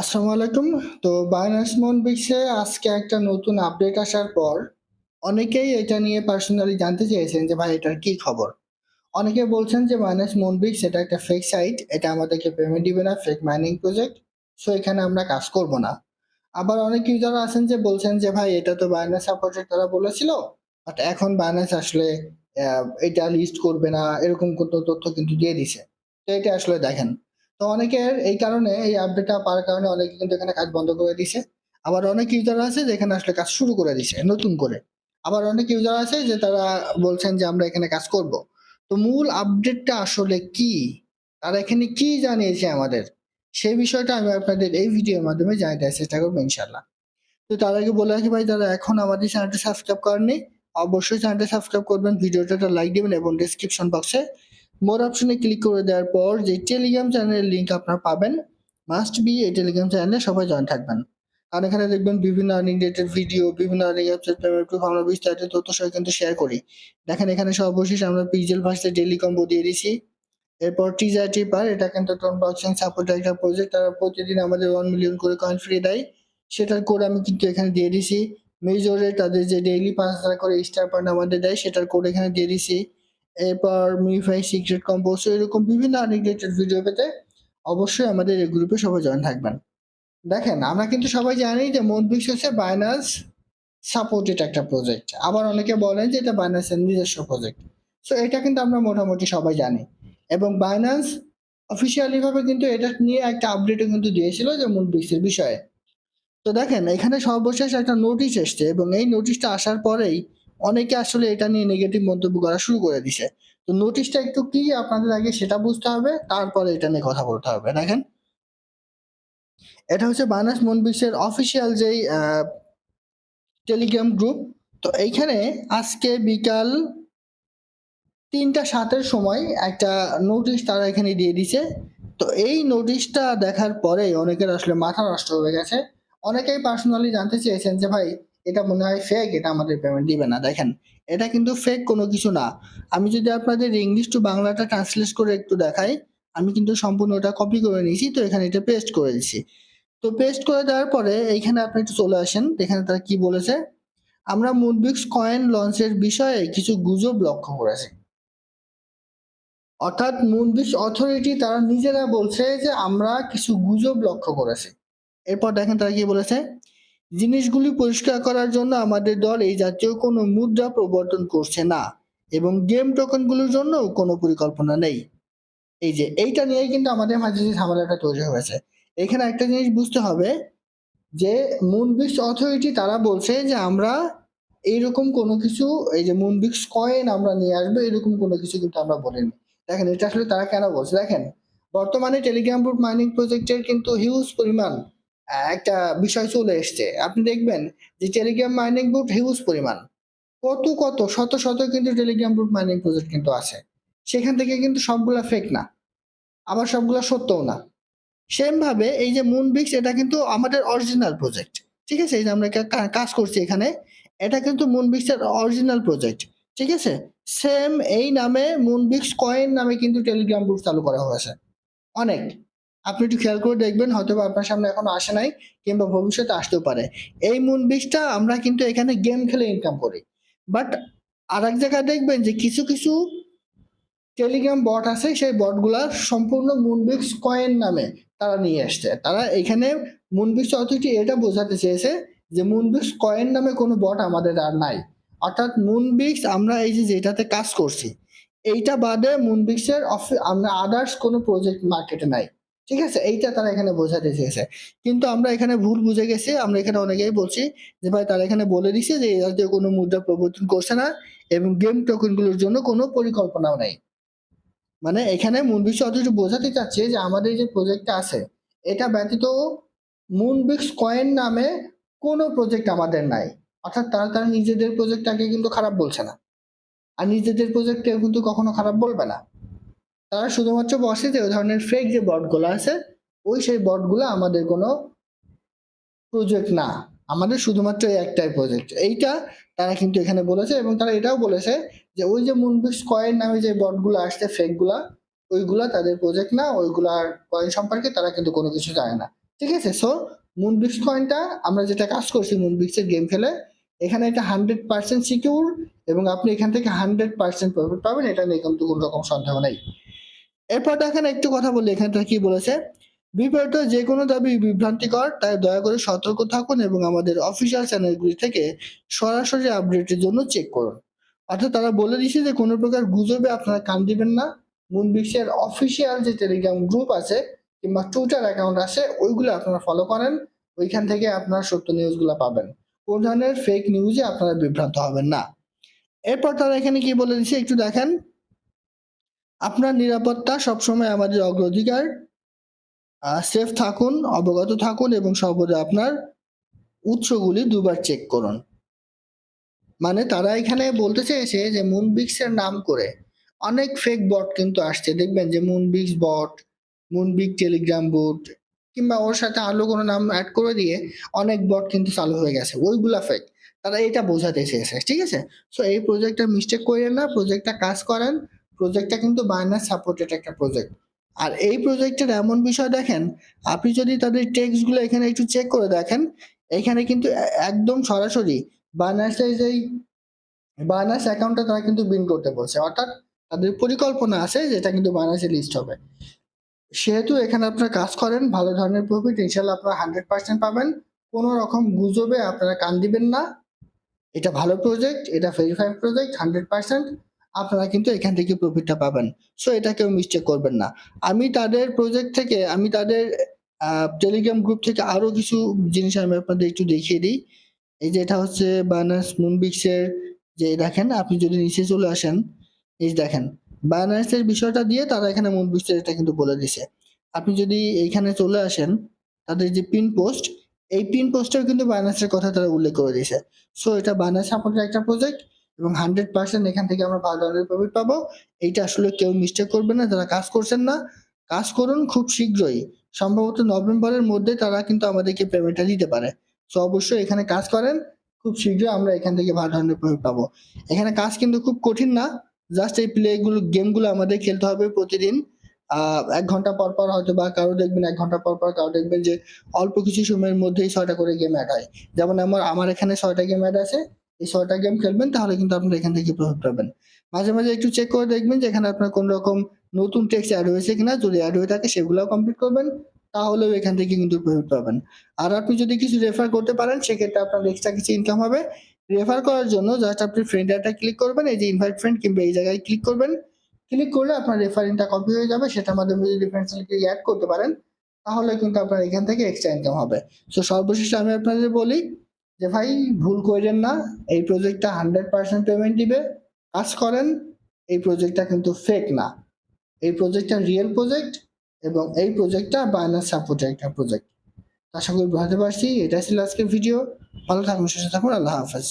আসসালামু আলাইকুম। তো বাইনান্স মনবিক্সে আজকে একটা নতুন আপডেট আসার পর অনেকেই এটা নিয়ে পার্সোনালি জানতে চেয়েছেন যে, ভাই, এটার কি খবর? অনেকে বলছেন যে বাইনান্স মনবিক্স এটা একটা ফেক সাইট এটা আমাদেরকে পেমেন্ট দিবে না ফেক মাইনিং প্রজেক্ট সো এখানে আমরা কাজ করব না। আবার অনেক ইউজার আছেন যে, বলছেন যে, ভাই, এটা তো বাইনান্স সাপোর্টের তারা বলেছিল বাট এখন বাইনান্স আসলে এটা লিস্ট করবে না, এরকম কোনো তথ্য কিন্তু দিয়ে দিছে। তো এটা আসলে দেখেন তো অনেকের এই কারণে এই আপডেটটা পাওয়ার কারণে অনেকে কিন্তু এখানে কাজ বন্ধ করে দিছে আবার অনেক ইউজার আছে যেখানে আসলে কাজ শুরু করে দিছে নতুন করে। আবার অনেক ইউজার আছে যে তারা বলছেন যে আমরা এখানে কাজ করব। তো মূল আপডেটটা আসলে কি? তারা এখানে কি জানিয়েছে আমাদের? সেই বিষয়টা আমি আপনাদের এই ভিডিওর মাধ্যমে জানাতে চেষ্টা করব ইনশাল্লাহ তো তার আগে বলে রাখি ভাই, যারা এখন আমাদের চ্যানেলটা সাবস্ক্রাইব করেননি, অবশ্যই চ্যানেলটা সাবস্ক্রাইব করবেন ভিডিওটা লাইক দেবেন এবং ডিসক্রিপশন বক্সে মোর অপশনে ক্লিক করে দেওয়ার পর যে টেলিগ্রাম চ্যানেলের লিঙ্ক আপনারা পাবেন মাস্ট বি এই টেলিগ্রাম চ্যানেলে সবাই জয়েন থাকবেন। কারণ এখানে দেখবেন বিভিন্ন আর্নিং রিলেটেড ভিডিও বিভিন্ন আর্নিং আমরা বিস্তারিত তথ্য সহ কিন্তু শেয়ার করি। দেখেন এখানে সর্বশেষ আমরা পিজেল ভার্সে ডেলি কম্বো দিয়ে দিছি। এরপর টিজার টিপার এটা কিন্তু টোন বক্সিং সাপোর্ট একটা প্রজেক্ট তারা প্রতিদিন আমাদের ওয়ান মিলিয়ন করে কয়েন ফ্রি দেয়। সেটার কোড আমি কিন্তু এখানে দিয়ে দিছি। মেজরে তাদের যে ডেইলি পাঁচ হাজার করে স্টার পয়েন্ট আমাদের দেয়, সেটার কোড এখানে দিয়ে দিছি। এরপর মিফাই সিক্রেট কম্পোজ এরকম বিভিন্ন আনরিলেটেড ভিডিও পেতে অবশ্যই আমাদের এই গ্রুপে সবাই জয়েন থাকবেন। দেখেন, আমরা কিন্তু সবাই জানি যে মনবিক্স হচ্ছে বাইনান্স সাপোর্টেড একটা প্রজেক্ট আবার অনেকে বলেন যে এটা বাইনান্সের নিজস্ব প্রজেক্ট সো এটা কিন্তু আমরা মোটামুটি সবাই জানি। এবং বাইনান্স অফিসিয়ালি ভাবে কিন্তু এটা নিয়ে একটা আপডেটও কিন্তু দিয়েছিল যে মনবিক্সের বিষয়ে। তো দেখেন, এখানে সর্বশেষ একটা নোটিশ এসছে এবং এই নোটিশটা আসার পরেই অনেকে আসলে এটা নিয়ে নেগেটিভ মন্তব্য করা শুরু করে দিছে। তো নোটিশটা একটু কি আপনাদের আগে সেটা বুঝতে হবে, তারপরে এটা নিয়ে কথা বলতে হবে, দেখেন। এটা হচ্ছে বানাস মনবিক্সের অফিসিয়াল যেই টেলিগ্রাম গ্রুপ তো এইখানে আজকে বিকাল তিনটা সাতের সময় একটা নোটিশ তারা এখানে দিয়ে দিছে। তো এই নোটিশটা দেখার পরে অনেকের আসলে মাথা নষ্ট হয়ে গেছে। অনেকেই পার্সোনালি জানতে চেয়েছেন যে ভাই এটা মনে হয় ফেক এটা আমাদের পেমেন্ট দিবে না। দেখেন, এটা কিন্তু ফেক কোনো কিছু না। আমি যদি আপনাদের ইংলিশ টু বাংলাটা ট্রান্সলেট করে একটু দেখাই, আমি কিন্তু সম্পূর্ণ ওটা কপি করে নিয়েছি, তো এখানে এটা পেস্ট করে দিচ্ছি তো পেস্ট করে দেওয়ার পরে এইখানে আপনি একটু চলে আসেন, এখানে তারা কি বলেছে? আমরা মুনবিক্স কয়েন লঞ্চের বিষয়ে কিছু গুজব লক্ষ্য করেছি। অর্থাৎ মুনবিক্স অথরিটি তারা নিজেরা বলছে যে আমরা কিছু গুজব লক্ষ্য করেছি। এরপর দেখেন তারা কি বলেছে? জিনিসগুলি পরিষ্কার করার জন্য আমাদের দল এই জাতীয় কোনো মুদ্রা প্রবর্তন করছে না এবং গেম টোকেনগুলোর জন্য কোনো পরিকল্পনা নেই। এই যে, এইটা নিয়েই কিন্তু আমাদের মাঝে যে ঝামেলাটা তৈরি হয়েছে। এখানে একটা জিনিস বুঝতে হবে যে মুনবিক্স অথরিটি তারা বলছে যে, আমরা এইরকম কোনো কিছু, এই যে মুনবিক্স কয়েন আমরা নিয়ে আসব, এরকম কোনো কিছু কিন্তু আমরা বলিনি। দেখেন, এটা আসলে তারা কেন বলছে? দেখেন, বর্তমানে টেলিগ্রাম গ্রুপ মাইনিং প্রজেক্টের কিন্তু হিউজ পরিমাণ একটা বিষয় চলে এসছে। আপনি দেখবেন যে টেলিগ্রাম মাইনিং গ্রুপ হিউজ পরিমাণ। কত কত, শত শত কিন্তু টেলিগ্রাম গ্রুপ মাইনিং প্রজেক্ট কিন্তু আছে। সেখান থেকে কিন্তু সবগুলা ফেক না। আবার সবগুলা সত্যও না। সেম ভাবে এই যে মুনবিক্স এটা কিন্তু আমাদের অরিজিনাল প্রজেক্ট ঠিক আছে? এই যে আমরা কাজ করছি এখানে, এটা কিন্তু মুন মুনবিক্সের অরিজিনাল প্রজেক্ট ঠিক আছে? সেম এই নামে মুন মুনবিক্স কয়েন নামে কিন্তু টেলিগ্রাম গ্রুপ চালু করা হয়েছে। অনেক। আপনি একটু খেয়াল করে দেখবেন হয়তো আপনার সামনে এখনও আসে নাই কিংবা ভবিষ্যতে আসতেও পারে। এই মুনবিক্সটা আমরা কিন্তু এখানে গেম খেলে ইনকাম করি। বাট আর এক জায়গায় দেখবেন যে কিছু কিছু টেলিগ্রাম বট আছে, সেই বটগুলা সম্পূর্ণ মুনবিক্স কয়েন নামে তারা নিয়ে আসছে। তারা এখানে মুনবিক্স অথরিটি এটা বোঝাতে চেয়েছে যে মুনবিক্স কয়েন নামে কোনো বট আমাদের আর নাই। অর্থাৎ মুনবিক্স আমরা এই যে যেটাতে কাজ করছি, এইটা বাদে মুনবিক্সের আমরা আদার্স কোনো প্রজেক্ট মার্কেটে নাই। ঠিক আছে? এইটা তারা এখানে বোঝাতে চেয়েছে। কিন্তু আমরা এখানে ভুল বুঝে গেছি। আমরা এখানে অনেকেই বলছি যে, ভাই, তারা এখানে বলে দিছে যে এই জাতীয় কোনো মুদ্রা প্রবর্তন করছে না এবং গেম টোকেনগুলোর জন্য কোনো পরিকল্পনাও নাই। মানে এখানে মুনবিক্স অথরিটি বোঝাতে চাচ্ছে যে, আমাদের যে প্রজেক্টটা আছে, এটা ব্যতীত মুনবিক্স কয়েন নামে কোনো প্রজেক্ট আমাদের নাই। অর্থাৎ তারা তারা নিজেদের প্রজেক্টটাকে কিন্তু খারাপ বলছে না। আর নিজেদের প্রজেক্ট কেউ কিন্তু কখনো খারাপ বলবে না। তারা শুধুমাত্র বসে যে ওই ধরনের ফেক যে বটগুলো আছে, ওই সেই বটগুলো আমাদের কোনো প্রজেক্ট না। আমাদের শুধুমাত্র এই একটাই প্রজেক্ট এইটা তারা কিন্তু এখানে বলেছে এবং তারা এটাও বলেছে যে ওই যে মুনবিক্স কয়েন নামে যে বটগুলো আসছে ফেকগুলা, ওইগুলা তাদের প্রজেক্ট না, ওইগুলার কয়েন সম্পর্কে তারা কিন্তু কোনো কিছু জানে না। ঠিক আছে? সো মুনবিক্স কয়েনটা আমরা যেটা কাজ করছি মুনবিক্সের গেম খেলে, এখানে এটা হান্ড্রেড পার্সেন্ট সিকিউর এবং আপনি এখান থেকে হান্ড্রেড পার্সেন্ট প্রফিট পাবেন, এটা নিয়ে কিন্তু কোনো রকম সন্দেহ নেই। এরপর দেখেন একটু কথা বলি এখানে তারা কি বলেছে? বিপরীত যে কোনো দাবি বিভ্রান্তিকর, তাই দয়া করে সতর্ক থাকুন এবং আমাদের অফিসিয়াল চ্যানেলগুলি থেকে সরাসরি আপডেটের জন্য চেক করুন। অর্থাৎ তারা বলে দিচ্ছে যে কোনো প্রকার গুজবে আপনারা কান দিবেন না। মুনবিক্সের অফিসিয়াল যে টেলিগ্রাম গ্রুপ আছে কিংবা টুইটার অ্যাকাউন্ট আছে, ওইগুলো আপনারা ফলো করেন। ওইখান থেকে আপনারা সত্য নিউজগুলো পাবেন। কোন ধরনের ফেক নিউজে আপনারা বিভ্রান্ত হবেন না। এরপর তারা এখানে কি বলে দিচ্ছে একটু দেখেন। আপনার নিরাপত্তা সবসময় আমাদের অগ্রাধিকার। সেফ থাকুন, অবগত থাকুন এবং সর্বদা আপনার উৎসগুলি দুবার চেক করুন। মানে তারা এখানে বলতে চেয়েছে যে মুনবিক্সের নাম করে। অনেক ফেক বট কিন্তু আসছে, দেখবেন যে মুনবিক্স বট মুনবিক টেলিগ্রাম বট কিংবা ওর সাথে আরও কোনো নাম অ্যাড করে দিয়ে অনেক বট কিন্তু চালু হয়ে গেছে। ওইগুলা ফেক তারা এটা বোঝাতে চেয়েছে, ঠিক আছে? সো এই প্রজেক্টটা মিস্টেক করেন না প্রজেক্টটা কাজ করেন। প্রজেক্টটা কিন্তু বাইনাস সাপোর্টেড একটা প্রজেক্ট আর এই প্রজেক্টের এমন বিষয় দেখেন, আপনি যদি তাদের টেক্সটগুলো এখানে একটু চেক করে দেখেন, এখানে কিন্তু একদম সরাসরি বাইনাসের যেই বাইনাস অ্যাকাউন্টটা তারা কিন্তু বিন করতে বলছে। অর্থাৎ তাদের পরিকল্পনা আছে যেটা কিন্তু বাইনাসে লিস্ট হবে। সেহেতু এখানে আপনারা কাজ করেন, ভালো ধরনের প্রফিট ইনশাল্লাহ আপনারা হান্ড্রেড পার্সেন্ট পাবেন। কোনো রকম গুজবে আপনারা কান দিবেন না। এটা ভালো প্রজেক্ট এটা ভেরিফাইড প্রজেক্ট হান্ড্রেড পার্সেন্ট আপনারা কিন্তু এখান থেকে প্রফিটটা পাবেন। সো এটা কেউ মিস্টেক করবেন না। আমি তাদের প্রজেক্ট থেকে, আমি তাদের টেলিগ্রাম গ্রুপ থেকে আরও কিছু জিনিস আমি আপনাদের একটু দেখিয়ে দিই। এই যে এটা হচ্ছে বানাস মুনবিক্সের যে দেখেন, আপনি যদি নিচে চলে আসেন, এই দেখেন বায়ানার্সের বিষয়টা দিয়ে তারা এখানে মুনবিক্সের এটা কিন্তু বলে দিছে। আপনি যদি এইখানে চলে আসেন, তাদের যে পিন পোস্ট এই পিন পোস্টেও কিন্তু বায়ানার্সের কথা তারা উল্লেখ করে দিয়েছে সো এটা বায়ানার্স সাপোর্টের একটা প্রজেক্ট এবং হান্ড্রেড পার্সেন্ট এখান থেকে আমরা ভালো ধরনের প্রফিট পাবো। এইটা আসলে কেউ মিস্টেক করবে না, যারা কাজ করছেন না, কাজ করুন খুব শীঘ্রই। সম্ভবত নভেম্বরের মধ্যে তারা কিন্তু আমাদেরকে পেমেন্টটা দিতে পারে। সো অবশ্যই এখানে কাজ করেন, খুব শীঘ্রই আমরা এখান থেকে ভালো ধরনের প্রফিট পাবো। এখানে কাজ কিন্তু খুব কঠিন না জাস্ট এই প্লে গুলো গেমগুলো আমাদের খেলতে হবে প্রতিদিন। এক ঘণ্টা পর পর হয়তো বা কারও দেখবেন, এক ঘণ্টা পর পর কারও দেখবেন যে অল্প কিছু সময়ের মধ্যেই ছয়টা করে গেম অ্যাড হয়। যেমন আমার আমার এখানে ছয়টা গেম অ্যাড আছে। এই ছয়টা গেম খেলবেন, তাহলে কিন্তু আপনারা এখান থেকে প্রফিট পাবেন। মাঝে মাঝে একটু চেক করে দেখবেন যে এখানে আপনার কোন রকম নতুন টেক্সট অ্যাড হয়েছে কিনা, যদি অ্যাড হয়ে থাকে সেগুলোও কমপ্লিট করবেন, তাহলেও এখান থেকে কিন্তু প্রফিট পাবেন। আর আপনি যদি কিছু রেফার করতে পারেন, সেক্ষেত্রে আপনার এক্সট্রা কিছু ইনকাম হবে। রেফার করার জন্য জাস্ট আপনি ফ্রেন্ড একটা ক্লিক করবেন, এই যে ইনভাইট ফ্রেন্ড কিংবা এই জায়গায় ক্লিক করবেন। ক্লিক করলে আপনার রেফারিংটা কপি হয়ে যাবে, সেটার মাধ্যমে যদি রেফারেন্সকে অ্যাড করতে পারেন, তাহলে কিন্তু আপনার এখান থেকে এক্সট্রা ইনকাম হবে। সো সর্বশেষে আমি আপনাদের বলি যে ভাই, ভুল করেন না, এই প্রজেক্টটা হান্ড্রেড পার্সেন্ট পেমেন্ট দিবে, কাজ করেন, এই প্রজেক্টটা কিন্তু ফেক না। এই প্রজেক্টটা রিয়েল প্রজেক্ট এবং এই প্রজেক্টটা বায়নার সাপোর্টের একটা প্রজেক্ট আশা করি বুঝাতে পারছি এটা ছিল আজকের ভিডিও ভালো থাকুন, সুস্থ থাকুন, আল্লাহ হাফেজ।